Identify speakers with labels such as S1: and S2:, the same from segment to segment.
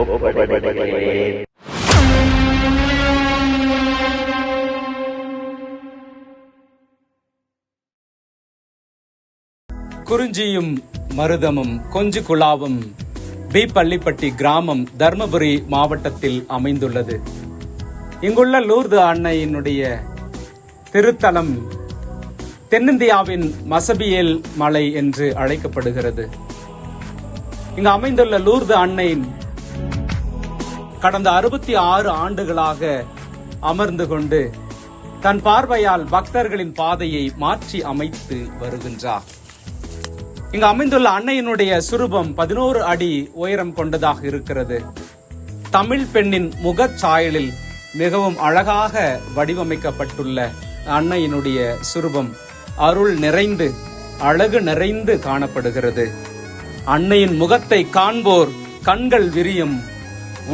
S1: ஒப்படைக்கிறேன்
S2: குறிஞ்சியும் மருதமும் கொஞ்சு குழாவும் பி பள்ளிப்பட்டி கிராமம் தர்மபுரி மாவட்டத்தில் அமைந்துள்ளது. இங்குள்ள லூர்து அன்னையினுடைய திருத்தலம் தென்னிந்தியாவின் மசபியல் மலை என்று அழைக்கப்படுகிறது. இங்கு அமைந்துள்ள லூர்து அன்னையின் கடந்த அறுபத்தி ஆறு ஆண்டுகளாக அமர்ந்து கொண்டு தன் பார்வையால் பக்தர்களின் பாதையை மாற்றி அமைத்து வருகின்றார். இங்கு அமைந்துள்ள அன்னையினுடைய சுரூபம் பதினோரு அடி உயரம் கொண்டதாக இருக்கிறது. தமிழ் பெண்ணின் முகச் சாயலில் மிகவும் அழகாக வடிவமைக்கப்பட்டுள்ள அன்னையினுடைய சுரூபம் அருள் நிறைந்து அழகு நிறைந்து காணப்படுகிறது. அன்னையின் முகத்தை காண்போர் கண்கள் விரியும்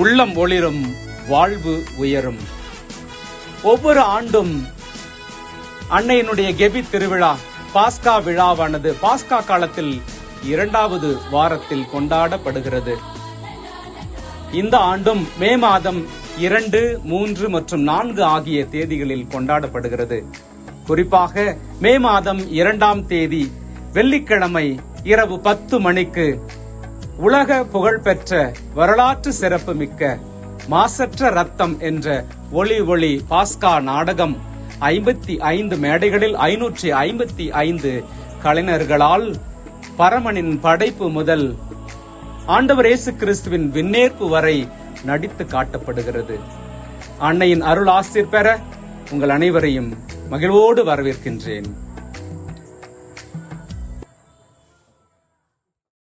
S2: உள்ளம் ஒளிரும் வாழ்வு உயரும். ஒவ்வொரு ஆண்டும் அன்னையினுடைய கெபி திருவிழா பாஸ்கா விழாவானது பாஸ்கா காலத்தில் இரண்டாவது வாரத்தில் கொண்டாடப்படுகிறது. இந்த ஆண்டும் மே மாதம் இரண்டு மூன்று மற்றும் நான்கு ஆகிய தேதிகளில் கொண்டாடப்படுகிறது. குறிப்பாக மே மாதம் இரண்டாம் தேதி வெள்ளிக்கிழமை இரவு பத்து மணிக்கு உலக புகழ்பெற்ற வரலாற்று சிறப்பு மிக்க மாசற்ற ரத்தம் என்ற ஒளி ஒளி பாஸ்கா நாடகம் ஐம்பத்தி ஐந்து மேடைகளில் ஐநூற்றி ஐம்பத்தி ஐந்து கலைஞர்களால் பரமனின் படைப்பு முதல் ஆண்டவர் இயேசு கிறிஸ்துவின் விண்ணேற்பு வரை நடித்து காட்டப்படுகிறது. அன்னையின் அருள் ஆசிர் பெற உங்கள் அனைவரையும் மகிழ்வோடு வரவேற்கின்றேன்.